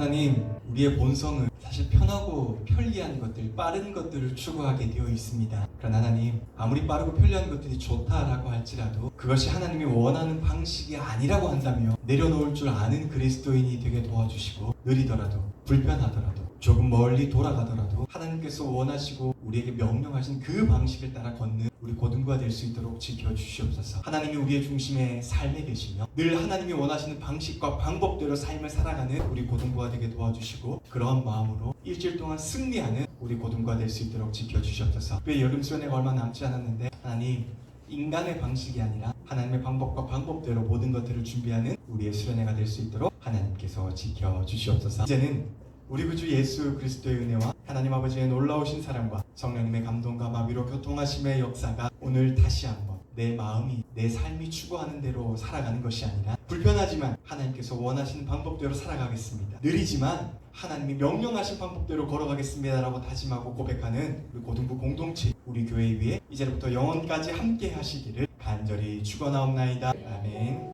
하나님, 우리의 본성은 사실 편하고 편리한 것들, 빠른 것들을 추구하게 되어 있습니다. 그러나 하나님, 아무리 빠르고 편리한 것들이 좋다라고 할지라도 그것이 하나님이 원하는 방식이 아니라고 한다며 내려놓을 줄 아는 그리스도인이 되게 도와주시고 느리더라도 불편하더라도 조금 멀리 돌아가더라도 하나님께서 원하시고 우리에게 명령하신 그 방식을 따라 걷는 우리 고등부가 될 수 있도록 지켜주시옵소서. 하나님이 우리의 중심에 삶에 계시며 늘 하나님이 원하시는 방식과 방법대로 삶을 살아가는 우리 고등부가 되게 도와주시고 그러한 마음으로 일주일 동안 승리하는 우리 고등부가 될 수 있도록 지켜주시옵소서. 왜 여름 수련회가 얼마 남지 않았는데 하나님 인간의 방식이 아니라 하나님의 방법과 방법대로 모든 것들을 준비하는 우리의 수련회가 될 수 있도록 하나님께서 지켜주시옵소서. 이제는 우리 구주 예수 그리스도의 은혜와 하나님 아버지의 놀라우신 사랑과 성령님의 감동과 마비로 교통하심의 역사가 오늘 다시 한번 내 마음이 내 삶이 추구하는 대로 살아가는 것이 아니라 불편하지만 하나님께서 원하시는 방법대로 살아가겠습니다. 느리지만 하나님이 명령하신 방법대로 걸어가겠습니다라고 다짐하고 고백하는 우리 고등부 공동체 우리 교회 위에 이제부터 영원까지 함께 하시기를 간절히 축원하옵나이다. 아멘.